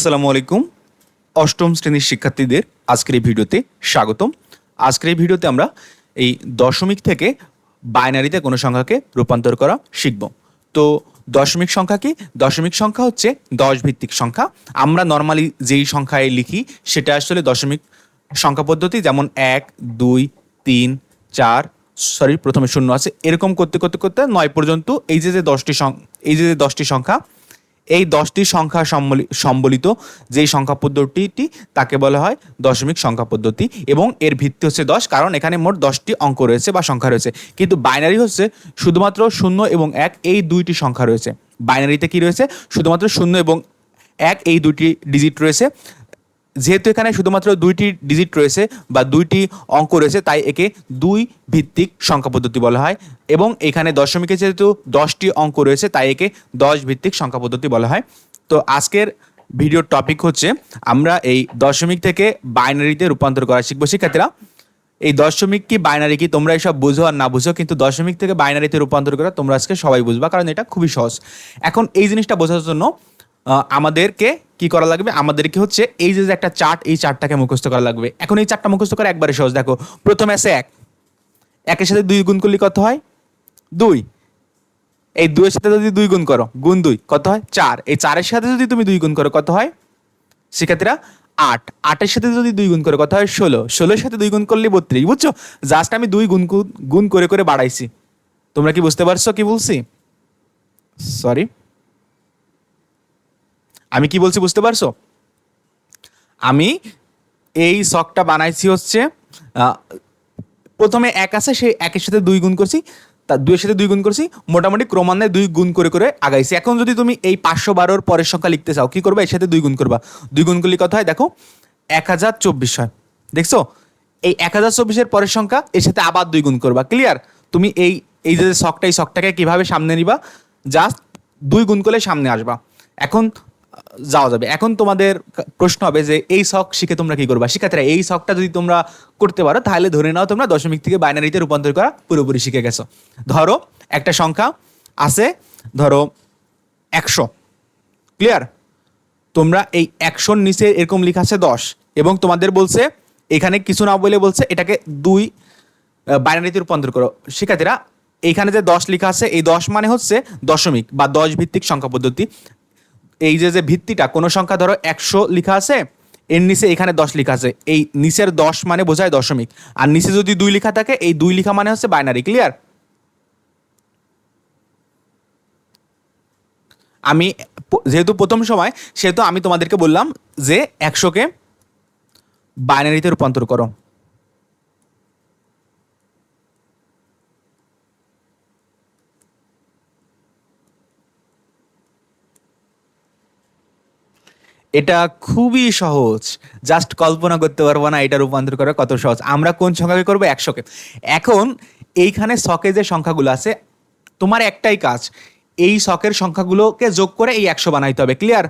আসসালামু আলাইকুম। অষ্টম শ্রেণির শিক্ষার্থীদের আজকের এই ভিডিওতে স্বাগতম। আজকের এই ভিডিওতে আমরা এই দশমিক থেকে বাইনারিতে কোনো সংখ্যাকে রূপান্তর করা শিখব। তো দশমিক সংখ্যা কি? দশমিক সংখ্যা হচ্ছে দশ ভিত্তিক সংখ্যা। আমরা নর্মালি যেই সংখ্যায় লিখি, সেটা আসলে দশমিক সংখ্যা পদ্ধতি যেমন এক, দুই, তিন, চার সরি প্রথমে শূন্য আছে। এরকম করতে করতে করতে নয় পর্যন্ত এই যে যে দশটি এই যে যে দশটি সংখ্যা এই দশটি সংখ্যা সম্বলিত যেই সংখ্যা পদ্ধতিটি তাকে বলা হয় দশমিক সংখ্যা পদ্ধতি এবং এর ভিত্তি হচ্ছে দশ, কারণ এখানে মোট দশটি অঙ্ক রয়েছে বা সংখ্যা রয়েছে। কিন্তু বাইনারি হচ্ছে শুধুমাত্র শূন্য এবং এক, এই দুইটি সংখ্যা রয়েছে। বাইনারিতে কি রয়েছে? শুধুমাত্র শূন্য এবং এক, এই দুটি ডিজিট রয়েছে। যেহেতু এখানে শুধুমাত্র দুইটি ডিজিট রয়েছে বা দুইটি অঙ্ক রয়েছে, তাই একে দুই ভিত্তিক সংখ্যা পদ্ধতি বলা হয়। এবং এখানে দশমিকে যেহেতু দশটি অঙ্ক রয়েছে, তাই একে দশ ভিত্তিক সংখ্যা পদ্ধতি বলা হয়। তো আজকের ভিডিওর টপিক হচ্ছে, আমরা এই দশমিক থেকে বাইনারিতে রূপান্তর করা শিখব। শিক্ষার্থীরা, এই দশমিক কি বাইনারি কি তোমরা এসব বুঝো আর না বুঝো, কিন্তু দশমিক থেকে বাইনারিতে রূপান্তর করা তোমরা আজকে সবাই বুঝবা, কারণ এটা খুবই সহজ। এখন এই জিনিসটা বোঝার জন্য আমাদেরকে কি করা লাগবে? আমাদেরকে হচ্ছে এই যে একটা চার্ট, এই চার্টটাকে মুখস্থ করা লাগবে। এখন এই চারটা মুখস্থ করা একবারে সহজ। দেখো, প্রথমে আছে এক। একের সাথে দুই গুণ করলে কত হয়? দুই। এই দুইয়ের সাথে যদি দুই গুণ করো, গুণ দুই, কত হয়? চার। এই চারের সাথে যদি তুমি দুই গুণ করো, কত হয়? শিক্ষার্থীরা, আট। আটের সাথে যদি দুই গুণ করে, কত হয়? ষোলো। ষোলোর সাথে দুই গুণ করলে বত্রিশ। বুঝছ? জাস্ট আমি দুই গুণ- গুণ করে করে বাড়াইছি। তোমরা কি বুঝতে পারছ কি বলছি? সরি। আমি কি বলছি বুঝতে পারছ? আমি এই শখটা বানাইছি হচ্ছে প্রথমে এক আছে, সেই একের সাথে দুই গুণ করছি তার দুইয়ের সাথে দুই গুণ করছি, মোটামুটি ক্রমান্বয়ে দুই গুণ করে করে আগাইছি। এখন যদি তুমি এই পাঁচশো বারোর পরের সংখ্যা লিখতে চাও, কি করবে? এর সাথে দুই গুণ করবা। দুই গুণ করলে কত হয়? দেখো, এক হাজার চব্বিশ হয়। দেখছ? এই এক হাজার চব্বিশের পরের সংখ্যা, এর সাথে আবার দুই গুণ করবা। ক্লিয়ার তুমি এই এই যে শখটা এই শখটাকে কীভাবে সামনে নিবা? জাস্ট দুই গুণ করলে সামনে আসবা। এখন যাওয়া যাবে। এখন তোমাদের প্রশ্ন হবে যে এই শখ শিখে তোমরা কি করবা? শিক্ষার্থীরা, এই শখটা যদি তোমরা করতে পারো, তাহলে ধরে নাও তোমরা দশমিক থেকে বাইনারিতে রূপান্তর করা পুরোপুরি শিখে গেছো। ধরো, একটা সংখ্যা আছে, ধরো, একশো। ক্লিয়ার তোমরা এই একশোর নিচে এরকম লেখা আছে দশ, এবং তোমাদের বলছে, এখানে কিছু না বলে বলছে, এটাকে দুই বাইনারিতে রূপান্তর করো। শিক্ষার্থীরা, এইখানে যে দশ লেখা আছে, এই দশ মানে হচ্ছে দশমিক বা দশ ভিত্তিক সংখ্যা পদ্ধতি। এই যে যে ভিত্তিটা, কোনো সংখ্যা ধরো একশো লেখা আছে, এর নিচে এখানে দশ লেখা আছে। এই নিচের দশ মানে বোঝায় দশমিক। আর নিচে যদি দুই লেখা থাকে, এই দুই লেখা মানে হচ্ছে বাইনারি ক্লিয়ার আমি যেহেতু প্রথম সময়, সেহেতু আমি তোমাদেরকে বললাম যে একশোকে বাইনারিতে রূপান্তর করো। এটা খুবই সহজ। জাস্ট কল্পনা করতে পারব না এটা রূপান্তর করা কত সহজ। আমরা কোন সংখ্যাকে করব? একশোকে। এখন এইখানে শখে যে সংখ্যাগুলো আছে, তোমার একটাই কাজ। এই শখের সংখ্যাগুলোকে যোগ করে এই একশো বানাইতে হবে। ক্লিয়ার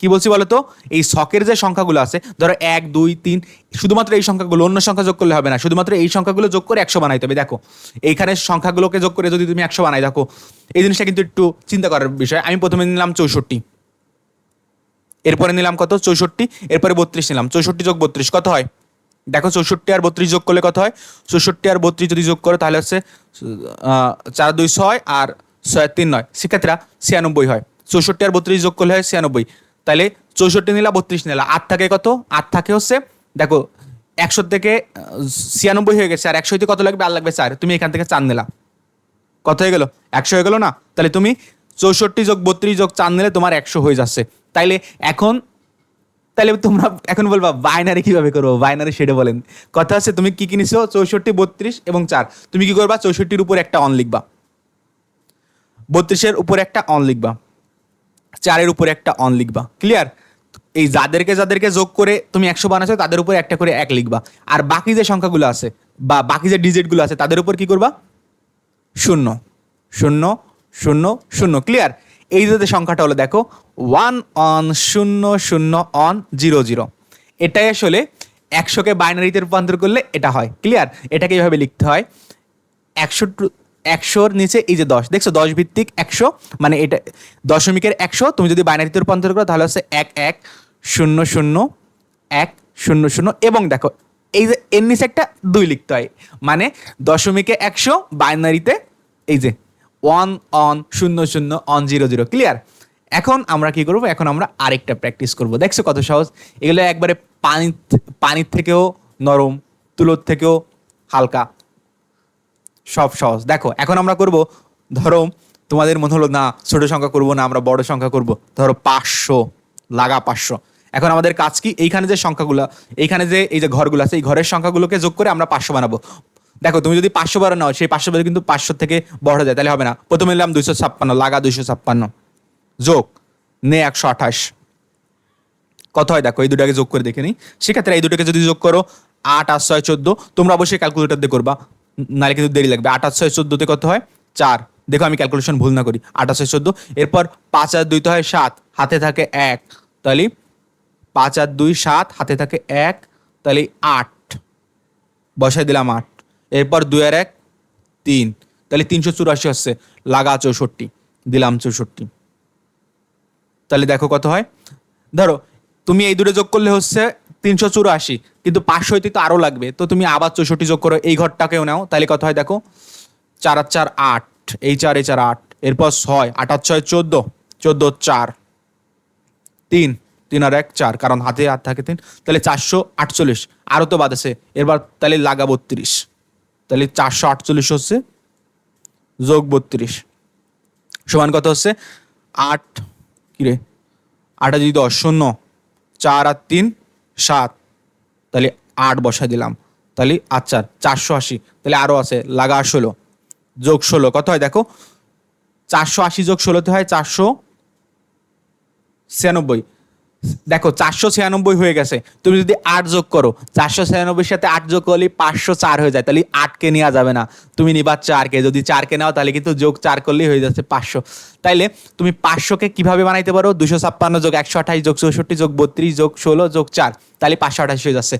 কি বলছি বলো তো? এই শখের যে সংখ্যাগুলো আছে, ধরো এক, দুই, তিন, শুধুমাত্র এই সংখ্যাগুলো, অন্য সংখ্যা যোগ করলে হবে না। শুধুমাত্র এই সংখ্যাগুলো যোগ করে একশো বানাইতে হবে। দেখো, এইখানে সংখ্যাগুলোকে যোগ করে যদি তুমি একশো বানাই, দেখো। এই জিনিসটা কিন্তু একটু চিন্তা করার বিষয়। আমি প্রথমে নিলাম চৌষট্টি। এরপরে নিলাম কত? চৌষট্টি। এরপরে বত্রিশ নিলাম। চৌষট্টি যোগ বত্রিশ, কত হয়? দেখো চৌষট্টি আর বত্রিশ যোগ করলে কত হয়? চৌষট্টি আর বত্রিশ যদি যোগ করো, তাহলে হচ্ছে চার দুই ছয় আর ছয় তিন নয়। শিক্ষার্থীরা, ছিয়ানব্বই হয়। চৌষট্টি আর বত্রিশ যোগ করলে হয় ছিয়ানব্বই। তাহলে চৌষট্টি নিলা, বত্রিশ নিলা। আট থাকে কত? আট থাকে হচ্ছে, দেখো, একশো থেকে ছিয়ানব্বই হয়ে গেছে। আর একশো কত লাগবে? আর লাগবে চার। তুমি এখান থেকে চার নিলা। কত হয়ে গেল? একশো হয়ে গেল না? তাহলে তুমি চৌষট্টি যোগ বত্রিশ যোগ চার নিলে তোমার একশো হয়ে যাচ্ছে। তাইলে এখন তাহলে তোমরা এখন বলবা বাইনারি কীভাবে করব? বাইনারি সেটা বলেন। কথা হচ্ছে, তুমি কি কিনেছো? চৌষট্টি, বত্রিশ এবং চার। তুমি কি করবা? চৌষট্টির উপর একটা অন লিখবা। বত্রিশের উপর একটা অন লিখবা। চারের উপর একটা অন লিখবা। ক্লিয়ার এই যাদেরকে যাদেরকে যোগ করে তুমি একশো বানাচ্ছো, তাদের উপর একটা করে এক লিখবা। আর বাকি যে সংখ্যাগুলো আছে, বা বাকি যে ডিজিটগুলো আছে, তাদের উপর কি করবা? শূন্য। শূন্য শূন্য শূন্য ক্লিয়ার এই যে সংখ্যাটা হলো, দেখো ওয়ান অন শূন্য শূন্য অন জিরো জিরো এটাই আসলে একশোকে বাইনারিতে রূপান্তর করলে এটা হয় ক্লিয়ার এটাকে এইভাবে লিখতে হয়, একশো একশোর নিচে এই যে দশ, দেখছ, দশ ভিত্তিক একশো মানে এটা দশমিকের একশো, তুমি যদি বাইনারিতে রূপান্তর করো, তাহলে হচ্ছে এক এক, শূন্য শূন্য, এক, শূন্য শূন্য, এবং দেখো, এই যে এর নিচে একটা দুই লিখতে হয় মানে দশমিকে একশো, বাইনারিতে এই যে ওয়ান অন শূন্য শূন্য অন জিরো জিরো। ক্লিয়ার এখন আমরা কি করব? এখন আমরা আরেকটা প্র্যাকটিস করব। দেখছ কত সহজ? এগুলো একবারে পানি, পানির থেকেও নরম, তুলোর থেকেও হালকা। সব সহজ। দেখো, এখন আমরা করব, ধরো তোমাদের মনে হলো, না, ছোট সংখ্যা করব না, আমরা বড় সংখ্যা করব। ধরো পাঁচশো, লাগা পাঁচশো। এখন আমাদের কাজ কি? এইখানে যে সংখ্যাগুলো, এইখানে যে এই যে ঘরগুলো আছে, এই ঘরের সংখ্যাগুলোকে যোগ করে আমরা পাঁচশো বানাবো। দেখো, তুমি যদি পাঁচশো বারো নাও, সেই পাঁচশো বারো কিন্তু পাঁচশো থেকে বড় যায়, তাহলে হবে না। প্রথমে নিলাম দুইশো ছাপ্পান্ন, লাগা দুইশো ছাপ্পান্ন। যোগ, নে একশো আঠাশ। কত হয় দেখো, এই দুটাকে যোগ করে দেখে নিই। সেক্ষেত্রে এই দুটোকে যদি যোগ করো, আট আট ছয় চোদ্দ, তোমরা অবশ্যই ক্যালকুলেটর দিয়ে করবা। নাহলে কিন্তু দেরি লাগবে। আট আট ছয় চোদ্দোতে কত হয়? চার। দেখো, আমি ক্যালকুলেশন ভুল না করি। আট আট ছয় চোদ্দ, এরপর পাঁচ আর দুইতে হয় সাত, হাতে থাকে এক। তাহলে পাঁচ আর দুই, সাত, হাতে থাকে এক। তাহলে আট। বসাই দিলাম আট। এরপর দুই আর এক, তিন। তাহলে তিনশো চুরাশি হচ্ছে। লাগা চৌষট্টি, দিলাম চৌষট্টি। তাহলে দেখো কত হয়। ধরো, তুমি এই দুটো যোগ করলে হচ্ছে তিনশো চুরাশি, কিন্তু পাঁচশো হইতে তো আরও লাগবে। তো তুমি আবার চৌষট্টি যোগ করো, এই ঘরটাকেও নাও। তাহলে কত হয় দেখো? চার আর চার, আট। এই চার এই চার, আট। এরপর ছয়, আট আর ছয়, চোদ্দ। চোদ্দ, চার। তিন তিন আর এক, চার, কারণ হাতে হাত থাকে তিন। তাহলে চারশো আটচল্লিশ। আরও তো বাদ আছে। এরপর তাহলে লাগা বত্রিশ। তাহলে চারশো আটচল্লিশ হচ্ছে যোগ বত্রিশ। সমান কত হচ্ছে? আট। কিরে আটা যদি দশ, শূন্য। চার আর তিন, সাত। তাহলে আট বসা দিলাম। তাহলে আচ্ছা চারশো আশি। তাহলে আরও আছে, লাগা ষোলো। যোগ ষোলো, কত হয় দেখো? চারশো আশি যোগ ষোলোতে হয় চারশো ছিয়ানব্বই। দেখো, চারশো ছিয়ানব্বই হয়ে গেছে। তুমি যদি আট যোগ করো, চারশো ছিয়ানব্বইয়ের সাথে আট যোগ করলে পাঁচশো চার হয়ে যায়। তাহলে আটকে নেওয়া যাবে না। তুমি নিবা চারকে। যদি চারকে নাও, তাহলে কিন্তু যোগ চার করলেই হয়ে যাচ্ছে পাঁচশো। তাইলে তুমি পাঁচশোকে কীভাবে বানাইতে পারো? দুশো ছাপ্পান্ন যোগ একশো আঠাশ যোগ চৌষট্টি যোগ বত্রিশ যোগ ষোলো যোগ চার। তাহলে পাঁচশো আঠাশ হয়ে যাচ্ছে।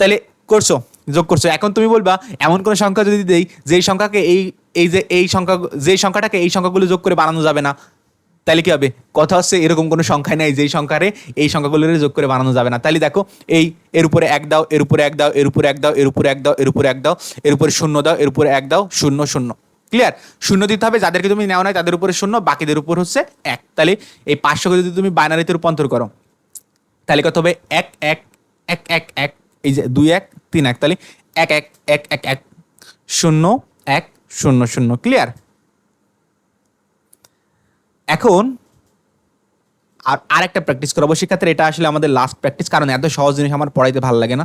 তাহলে করছ, যোগ করছ। এখন তুমি বলবা, এমন কোনো সংখ্যা যদি দেই, যেই সংখ্যাকে এই এই যে এই সংখ্যা যেই সংখ্যাটাকে এই সংখ্যাগুলো যোগ করে বানানো যাবে না তাহলে কি হবে? কথা হচ্ছে এরকম কোনো সংখ্যা নেই, যেই সংখ্যারে এই সংখ্যাগুলোর যোগ করে বানানো যাবে না। তাহলে দেখো, এই এর উপরে এক দাও, এর উপরে এক দাও, এর উপরে এক দাও, এর উপরে এক দাও, এর উপরে এক দাও, এর উপরে শূন্য দাও, এর উপরে এক দাও, শূন্য শূন্য। ক্লিয়ার শূন্য দিতে হবে, যাদেরকে তুমি নেওয়া নাই তাদের উপরে শূন্য, বাকিদের উপর হচ্ছে এক। তাহলে এই পাঁচশোকে যদি তুমি বাইনারিতে রূপান্তর করো, তাহলে কত হবে? এক এক এক এক এক। এই যে দুই, এক, তিন, এক। তাহলে এক এক এক এক এক। শূন্য এক, শূন্য শূন্য। ক্লিয়ার এখন আর আরেকটা প্র্যাকটিস করাবো। সেক্ষেত্রে এটা আসলে আমাদের লাস্ট প্র্যাকটিস কারণ এত সহজ জিনিস আমার পড়াইতে ভালো লাগে না।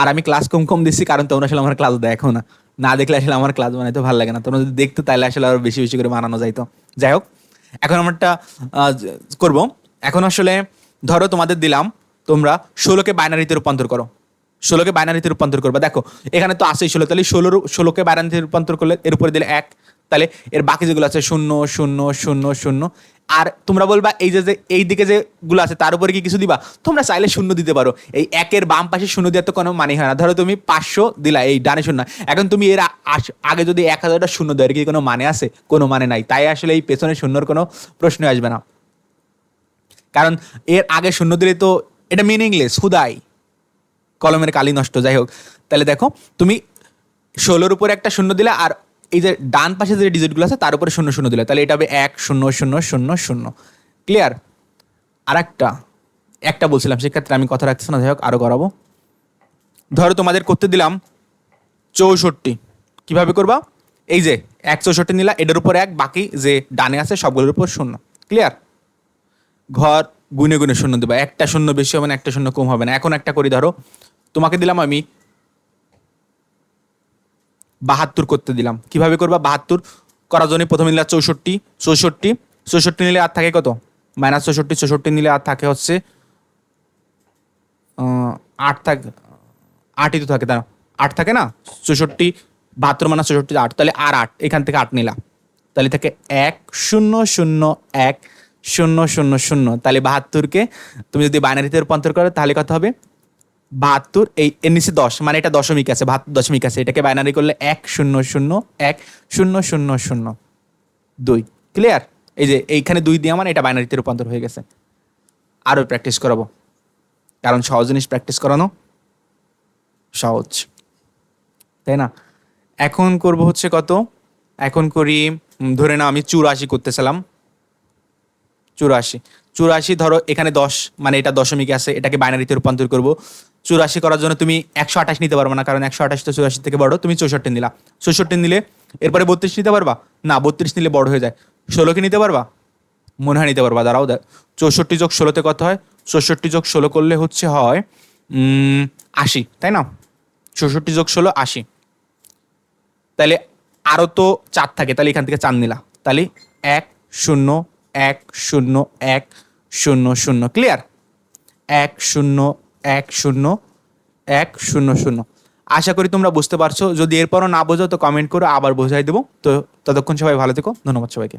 আর আমি ক্লাস কম কম দিচ্ছি কারণ তোমরা আসলে আমার ক্লাস দেখো না। না দেখলে আসলে আমার ক্লাস বানাইতে ভালো লাগে না। তোমরা যদি দেখতো তাহলে আসলে আরও বেশি বেশি করে বানানো যাইতো। যাই হোক, এখন আমারটা করব। এখন আসলে ধরো তোমাদের দিলাম, তোমরা ষোলোকে বাইনারিতে রূপান্তর করো। ষোলোকে বাইনারিতে রূপান্তর করবে। দেখো, এখানে তো আসেই ষোলো, তাহলে ষোলোর, ষোলোকে বাইনারিতে রূপান্তর করলে এর উপরে দিলে এক তাহলে এর বাকি যেগুলো আছে, শূন্য শূন্য শূন্য শূন্য। আর তোমরা বলবা, এই যে যে, এই দিকে যেগুলো আছে, তার উপরে কি কিছু দিবা? তোমরা চাইলে শূন্য দিতে পারো। এই একের বাম পাশে শূন্য দেওয়ার তো কোনো মানে হয় না। ধরো তুমি পাঁচশো দিলা, এই ডানে শূন্য। এখন তুমি এর আগে যদি এক হাজারটা শূন্য দেওয়ার কি কোনো মানে আছে? কোনো মানে নাই। তাই আসলে এই পেছনে শূন্যর কোনো প্রশ্ন আসবে না। কারণ এর আগে শূন্য দিলে তো এটা মিনিংলেস হুদাই। কলমের কালি নষ্ট, যাই হোক। তাহলে দেখো, তুমি ষোলোর উপরে একটা শূন্য দিলে আর এই যে ডান পাশে যে ডিজিটগুলো আছে, তার উপরে শূন্য শূন্য দিলে, তাহলে এটা হবে এক, শূন্য শূন্য শূন্য শূন্য। ক্লিয়ার আর একটা একটা বলছিলাম, সেক্ষেত্রে আমি কথা রাখছি না, যাই হোক আরও করাবো ধরো তোমাদের করতে দিলাম চৌষট্টি। কীভাবে করবা? এই যে এক চৌষট্টি নিলা, এটার উপর এক, বাকি যে ডানে আছে, সবগুলোর উপর শূন্য। ক্লিয়ার ঘর গুনে গুনে শূন্য দেবা। একটা শূন্য বেশি হবে না, একটা শূন্য কম হবে না। এখন একটা করি, ধরো, তোমাকে দিলাম আমি বাহাত্তর করতে দিলাম। কীভাবে করবা? বাহাত্তর করার জন্য প্রথমে নিলে চৌষট্টি চৌষট্টি চৌষট্টি নিলে আর থাকে কত? মাইনাস চৌষট্টি চৌষট্টি নিলে আর থাকে হচ্ছে আট থাকে, আটই তো থাকে তারা আট থাকে না? চৌষট্টি, বাহাত্তর মাইনাস চৌষট্টি আট, তাহলে আর আট, এখান থেকে আট নিলাম তাহলে থাকে এক, শূন্য শূন্য, এক, শূন্য শূন্য শূন্য। তাহলে বাহাত্তরকে তুমি যদি বাইনারিতে রূপান্তর করো, তাহলে কত হবে? বাহাত্তর, এই এর নিচে দশ মানে এটা দশমিক আছে, বাহাত্তর দশমিক আছে, এটাকে বাইনারি করলে এক শূন্য শূন্য, এক শূন্য শূন্য শূন্য। দুই ক্লিয়ার এই যে এইখানে দুই দিয়ে আমার এটা বাইনারিতে রূপান্তর হয়ে গেছে। আরও প্র্যাকটিস করাবো। কারণ সহজ জিনিস প্র্যাকটিস করানো সহজ। তাই না? এখন করব হচ্ছে কত? এখন করি ধরে না আমি চুরাশি করতেছিলাম। চুরাশি। চুরাশি ধরো এখানে দশ মানে এটা দশমিক আছে, এটাকে বাইনারিতে রূপান্তর করব। চুরাশি করার জন্য তুমি একশো আঠাশ নিতে পারবে না, কারণ একশো আঠাশ তো চুরাশি থেকে বড়, তুমি চৌষট্টি নিলা। চৌষট্টি নিলে এরপরে বত্রিশ নিতে পারবা? না, বত্রিশ নিলে বড় হয়ে যায়। ষোলোকে নিতে পারবা? মনে হয় নিতে পারবা, দাঁড়াও চৌষট্টি যোগ ষোলোতে কত হয়? চৌষট্টি যোগ ষোলো করলে হচ্ছে হয় আশি, তাই না? চৌষট্টি যোগ ষোলো, আশি। তাহলে আরও তো চার থাকে, তাহলে এখান থেকে চার নিলা। তাহলে এক, শূন্য এক শূন্য এক, শূন্য শূন্য ক্লিয়ার এক, শূন্য এক শূন্য এক শূন্য শূন্য। আশা করি তোমরা বুঝতে পারছ। যদি এরপরও না বোঝো, তো কমেন্ট করো আবার বোঝাই দেবো। তো ততক্ষণ সবাই ভালো থেকো। ধন্যবাদ সবাইকে।